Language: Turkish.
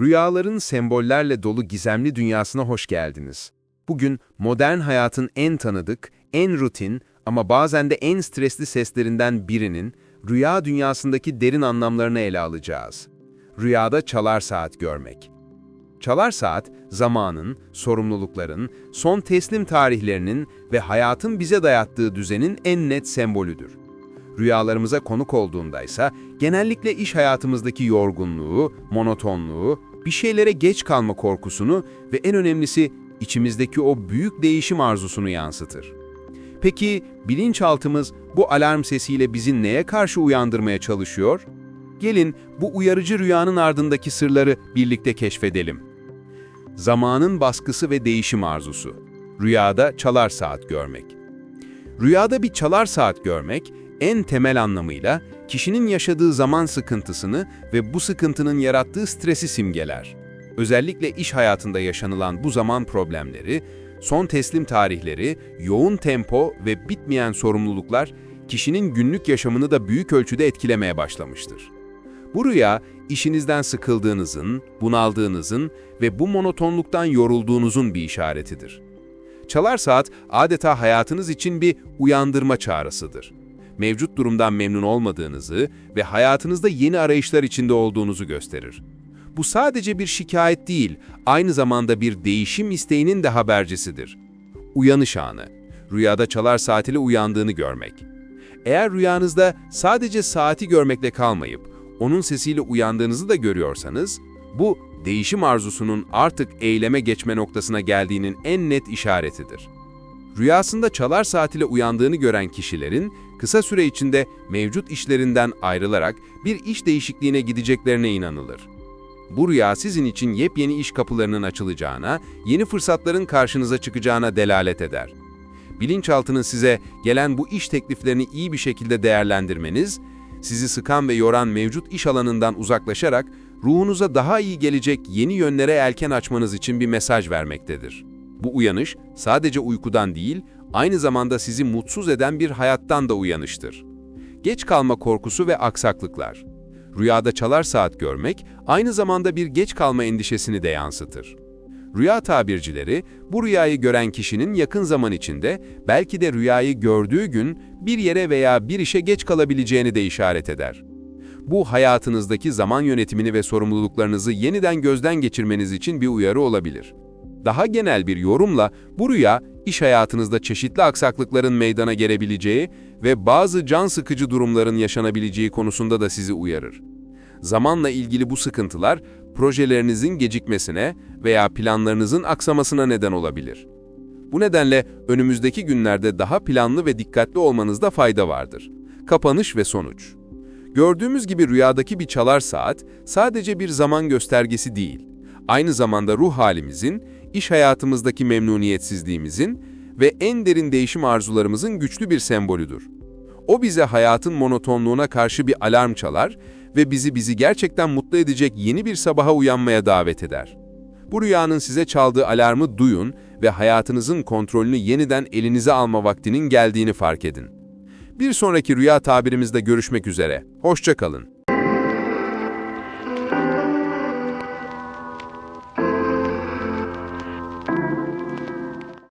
Rüyaların sembollerle dolu gizemli dünyasına hoş geldiniz. Bugün modern hayatın en tanıdık, en rutin ama bazen de en stresli seslerinden birinin rüya dünyasındaki derin anlamlarını ele alacağız. Rüyada çalar saat görmek. Çalar saat, zamanın, sorumlulukların, son teslim tarihlerinin ve hayatın bize dayattığı düzenin en net sembolüdür. Rüyalarımıza konuk olduğunda ise genellikle iş hayatımızdaki yorgunluğu, monotonluğu, bir şeylere geç kalma korkusunu ve en önemlisi içimizdeki o büyük değişim arzusunu yansıtır. Peki bilinçaltımız bu alarm sesiyle bizi neye karşı uyandırmaya çalışıyor? Gelin bu uyarıcı rüyanın ardındaki sırları birlikte keşfedelim. Zamanın baskısı ve değişim arzusu. Rüyada çalar saat görmek. Rüyada bir çalar saat görmek, en temel anlamıyla kişinin yaşadığı zaman sıkıntısını ve bu sıkıntının yarattığı stresi simgeler. Özellikle iş hayatında yaşanılan bu zaman problemleri, son teslim tarihleri, yoğun tempo ve bitmeyen sorumluluklar kişinin günlük yaşamını da büyük ölçüde etkilemeye başlamıştır. Bu rüya, işinizden sıkıldığınızın, bunaldığınızın ve bu monotonluktan yorulduğunuzun bir işaretidir. Çalar saat adeta hayatınız için bir uyandırma çağrısıdır mevcut durumdan memnun olmadığınızı ve hayatınızda yeni arayışlar içinde olduğunuzu gösterir. Bu sadece bir şikayet değil, aynı zamanda bir değişim isteğinin de habercisidir. Uyanış anı, rüyada çalar saatiyle uyandığını görmek. Eğer rüyanızda sadece saati görmekle kalmayıp, onun sesiyle uyandığınızı da görüyorsanız, bu değişim arzusunun artık eyleme geçme noktasına geldiğinin en net işaretidir. Rüyasında çalar saat ile uyandığını gören kişilerin kısa süre içinde mevcut işlerinden ayrılarak bir iş değişikliğine gideceklerine inanılır. Bu rüya sizin için yepyeni iş kapılarının açılacağına, yeni fırsatların karşınıza çıkacağına delalet eder. Bilinçaltının size gelen bu iş tekliflerini iyi bir şekilde değerlendirmeniz, sizi sıkan ve yoran mevcut iş alanından uzaklaşarak ruhunuza daha iyi gelecek yeni yönlere elken açmanız için bir mesaj vermektedir. Bu uyanış sadece uykudan değil, aynı zamanda sizi mutsuz eden bir hayattan da uyanıştır. Geç kalma korkusu ve aksaklıklar. Rüyada çalar saat görmek aynı zamanda bir geç kalma endişesini de yansıtır. Rüya tabircileri bu rüyayı gören kişinin yakın zaman içinde belki de rüyayı gördüğü gün bir yere veya bir işe geç kalabileceğini de işaret eder. Bu hayatınızdaki zaman yönetimini ve sorumluluklarınızı yeniden gözden geçirmeniz için bir uyarı olabilir. Daha genel bir yorumla bu rüya iş hayatınızda çeşitli aksaklıkların meydana gelebileceği ve bazı can sıkıcı durumların yaşanabileceği konusunda da sizi uyarır. Zamanla ilgili bu sıkıntılar projelerinizin gecikmesine veya planlarınızın aksamasına neden olabilir. Bu nedenle önümüzdeki günlerde daha planlı ve dikkatli olmanızda fayda vardır. Kapanış ve sonuç. Gördüğümüz gibi rüyadaki bir çalar saat sadece bir zaman göstergesi değil, aynı zamanda ruh halimizin iş hayatımızdaki memnuniyetsizliğimizin ve en derin değişim arzularımızın güçlü bir sembolüdür. O bize hayatın monotonluğuna karşı bir alarm çalar ve bizi bizi gerçekten mutlu edecek yeni bir sabaha uyanmaya davet eder. Bu rüyanın size çaldığı alarmı duyun ve hayatınızın kontrolünü yeniden elinize alma vaktinin geldiğini fark edin. Bir sonraki rüya tabirimizde görüşmek üzere. Hoşça kalın.